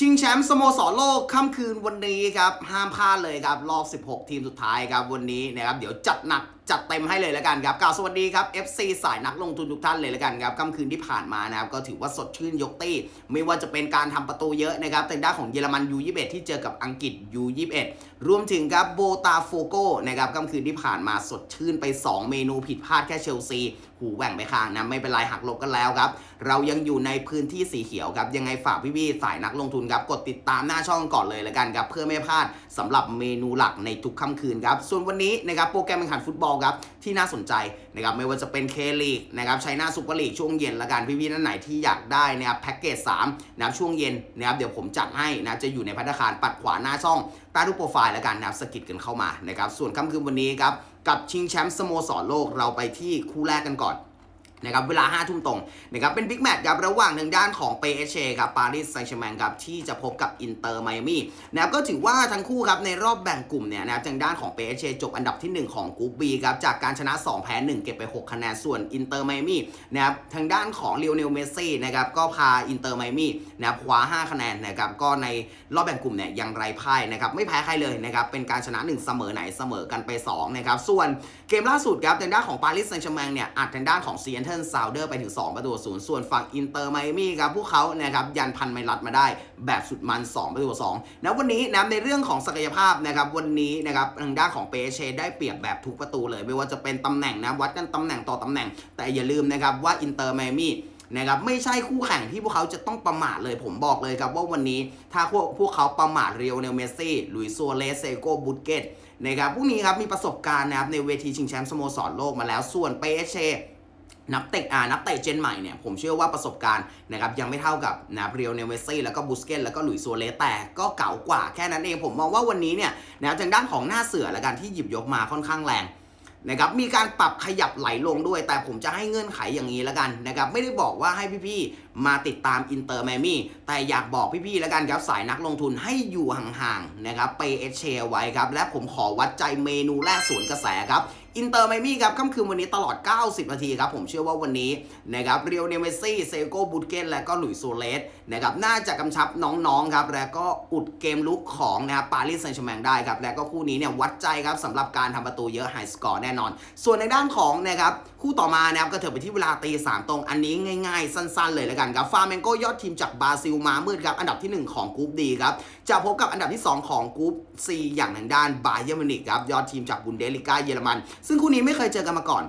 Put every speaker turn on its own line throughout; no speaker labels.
ชิงแชมป์สโมสรโลกค่ำคืนวันนี้ครับ ห้ามพลาดเลยครับ รอบ 16 ทีมสุดท้ายครับ วันนี้นะครับ เดี๋ยวจัดหนัก จัดเต็มให้เลยแล้วกันครับกล่าวสวัสดีครับ FC สายนักลงทุนทุกท่านเลยแล้วกันครับค่ำคืนที่ผ่านมานะครับก็ถือว่าสดชื่นยกตี้ ไม่ว่าจะเป็นการทำประตูเยอะนะครับแต่ด้านของเยอรมัน U21 ที่เจอกับอังกฤษ U21 รวมถึงครับโบตาโฟโกนะครับค่ำคืนที่ผ่านมาสดชื่นไป 2 เมนูผิดพลาดแค่เชลซี หูแหว่งไปข้างนะไม่เป็นไรหักลบกันแล้วครับ เรายังอยู่ในพื้นที่สีเขียวครับยังไงฝากพี่ๆสายนักลงทุนครับกดติดตามหน้าช่องก่อนเลยแล้วกันครับเพื่อไม่พลาดสำหรับเมนูหลักในทุกค่ำคืนครับส่วนวันนี้นะครับโปรแกรมแข่งขันฟุตบอลครับที่น่าสนใจนะครับไม่ว่าจะเป็นเคลีกนะครับใช้หน้าซุปเปอร์ลีกช่วงเย็นละกันพี่ๆท่านไหนที่อยากได้นะครับแพ็กเกจ3นะครับช่วงเย็นนะครับเดี๋ยวผมจัดให้นะจะอยู่ในพัฒนาคารปัดขวาหน้าช่องใต้รูปโปรไฟล์แล้วกันนะครับสกิดกันเข้ามานะครับส่วนค่ำคืนวันนี้ครับกับชิงแชมป์สโมสรโลกเราไปที่คู่แรกกันก่อน นะครับเวลา5ทุ่มตรงนะครับเป็นบิ๊กแมตช์ครับระหว่างทางด้านของเปเชครับปารีสแซงต์แชร์แมงครับที่จะพบกับอินเตอร์ไมอามี่นะครับก็ถือว่าทั้งคู่ครับในรอบแบ่งกลุ่มเนี่ยนะครับทางด้านของเปเชจบอันดับที่ 1 ของกลุ่ม B ครับจากการชนะ 2 แพ้ 1 เก็บไป 6 คะแนนส่วนอินเตอร์ไมอามี่นะครับทางด้านของเลโอเนลเมสซี่นะครับก็พาอินเตอร์ไมอามี่นะครับคว้า 5 คะแนนนะครับก็ในรอบแบ่งกลุ่มเนี่ยยังไร้พ่ายนะครับไม่แพ้ใครเลยนะครับเป็นการชนะ 1 เสมอไหนเสมอกันไป2นะครับส่วนเกมล่าสุดครับทางด้านของปารีสแซงต์แชร์แมงเนี่ยอัดทางด้านของซีแอนเทิลซาวเดอร์ไปถึง 2 ประตูศูนย์ส่วนฝั่งอินเตอร์ไมอามี่ครับพวกเขานะครับยันพันไมลัดมาได้แบบสุดมัน 2 ประตู2นะวันนี้นะในเรื่องของศักยภาพนะครับวันนี้นะครับทางด้านของเปเชได้เปรียบแบบทุกประตูเลย ไม่ว่าจะเป็นตำแหน่งนะวัดกันตำแหน่งต่อตำแหน่ง แต่อย่าลืมนะครับว่าอินเตอร์ไมอามี่นะครับไม่ใช่คู่แข่งที่พวกเขาจะต้องประมาทเลยผมบอกเลยครับว่าวันนี้ถ้าพวกพวกเขาประมาทเรียวเนลเมสซี่ลุยซัวเรสเซโกบุตเกตนะครับพวกนี้ครับมีประสบการณ์นะครับในเวทีชิงแชมป์สโมสรโลกมาแล้วส่วนเปเช นับเตะอ่านับเตะเจนใหม่เนี่ยผมเชื่อว่าประสบการณ์นะครับยังไม่เท่ากับนับเรียวเนเมสซี่แล้วก็บูสเกตแล้วก็หลุยส์ซัวเรสแต่ก็เก่ากว่าแค่นั้นเองผมมองว่าวันนี้เนี่ยนะทางด้านของหน้าเสือละกันที่หยิบยกมาค่อนข้างแรงนะครับมีการปรับขยับไหลลงด้วย แต่ผมจะให้เงื่อนไขอย่างนี้แล้วกันนะครับไม่ได้บอกว่าให้พี่ๆมาติดตามอินเตอร์แมมี่แต่อยากบอกพี่ๆแล้วกันครับสายนักลงทุนให้อยู่ห่างๆนะครับไปเอชเชไว้ครับและผมขอวัดใจเมนูแรกสวนกระแสครับ อินเตอร์ไมมี่ครับค่ำคืนวันนี้ตลอด 90 นาทีครับ ผมเชื่อว่าวันนี้นะครับเรียวเนเมซี่เซโกบูตเกนและก็หลุยส์โซเลสนะครับน่าจะกำชับน้องๆครับและก็อุดเกมลุกของนะครับปารีสแซงต์แชร์แมงได้ครับและก็คู่นี้เนี่ยวัดใจครับสำหรับการทำประตูเยอะไฮสกอร์แน่นอน ส่วนในด้านของนะครับคู่ต่อมานะครับก็เถิดไปที่เวลาตีสามตรงอันนี้ง่าย ๆ สั้น ๆ เลยแล้วกันครับฟาเมนโกยอดทีมจากบราซิลมามืดครับอันดับทีหนึ่1 ของกรุ๊ปดีครับจะพบกับอันดับที่ 2 ของกรุ๊ป C อย่างทางด้านบาเยอร์มินิกครับยอดทีมจากบุนเดสลิก้าเยอรมันซึ่งคู่นี้ไม่เคยเจอกันมาก่อน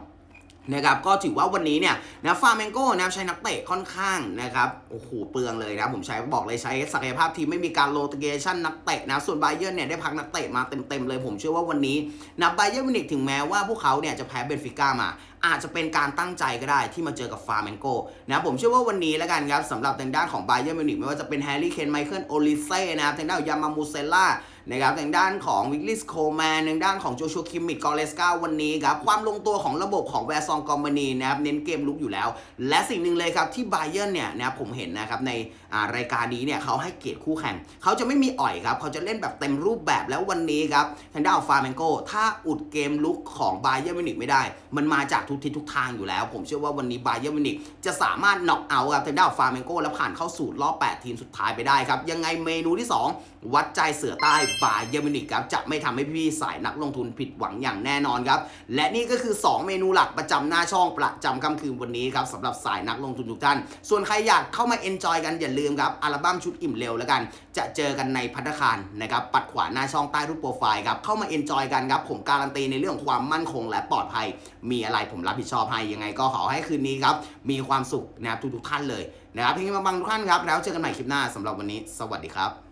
นะครับก็ถือว่าวันนี้เนี่ยนะฟาร์เมงโก้นะครับใช้นักเตะค่อนข้างนะครับโอ้โหเปลืองเลยนะผมใช้บอกเลยใช้ศักยภาพทีมไม่มีการโรเตชันนักเตะนะส่วนไบเยอร์เนี่ยได้พักนักเตะมาเต็มๆเลยผมเชื่อว่าวันนี้นะไบเยอร์มินิกถึงแม้ว่าพวกเขาเนี่ยจะแพ้เบนฟิก้ามา อาจจะเป็นการตั้งใจก็ได้ที่มาเจอกับฟาร์เมงโก้นะผมเชื่อว่าวันนี้แล้วกันครับสำหรับทางด้านของไบเยอร์มินิกไม่ว่าจะเป็นแฮร์รี่เคนไมเคิลโอลิเซ่นะครับทางด้านยามามูเซล่า นะครับทางด้านของวิกลิสโคแมนทางด้านของโจชัวคิมมิกกอเลสกาวันนี้ครับความลงตัวของระบบของแวร์ซองกอมบานีนะครับเน้นเกมลุกอยู่แล้ว และสิ่งหนึ่งเลยครับที่ไบเย r ร์เนี่ยนะครับผมเห็นนะครับในารายการนี้เนี่ยเขาให้เกียรติคู่แข่ง เขาจะไม่มีอ่อยครับเขาจะเล่นแบบเต็มรูปแบบแล้ววันนี้ครับทางด้านของฟาเมนโกถ้าอุดเกมลุกของไบเย r ร์มินิกไม่ได้ มันมาจากทุกทิศทุกทางอยู่แล้ว ผมเชื่อว่าวันนี้ไบเย r ร์มินิกจะสามารถน็อกเอาท์ครับทางด้านของฟาเมนโกแล้วผ่านเข้าสู่รอบ 8 ทีมสุดท้ายไปได้ครับยังไงเมนูที่ 2 วัดใจเสือใต้ไบเย r ร์มินิกครับจะไม่ทำให้พี่ๆสายนักลงทุนผิดหวังอย่างแน่นอนครับ และนี่ก็คือ 2 เมนูหลักประจำหน้าช่องประจำค่ำคืนวันนี้ครับสำหรับสายนักลงทุนทุกท่าน ส่วนใครอยากเข้ามาเอนจอยกันอย่าลืมครับอัลบั้มชุดอิ่มเร็วแล้วกัน จะเจอกันในพัฒคารนะครับปัดขวาหน้าช่องใต้รูปโปรไฟล์ครับเข้ามาเอนจอยกันครับผมการันตีในเรื่องความมั่นคงและปลอดภัย มีอะไรผมรับผิดชอบให้ยังไงก็ขอให้คืนนี้ครับมีความสุขนะครับทุกๆท่านเลยนะครับเพียงบางทุกท่านครับแล้วเจอกันใหม่คลิปหน้าสำหรับวันนี้ สวัสดีครับ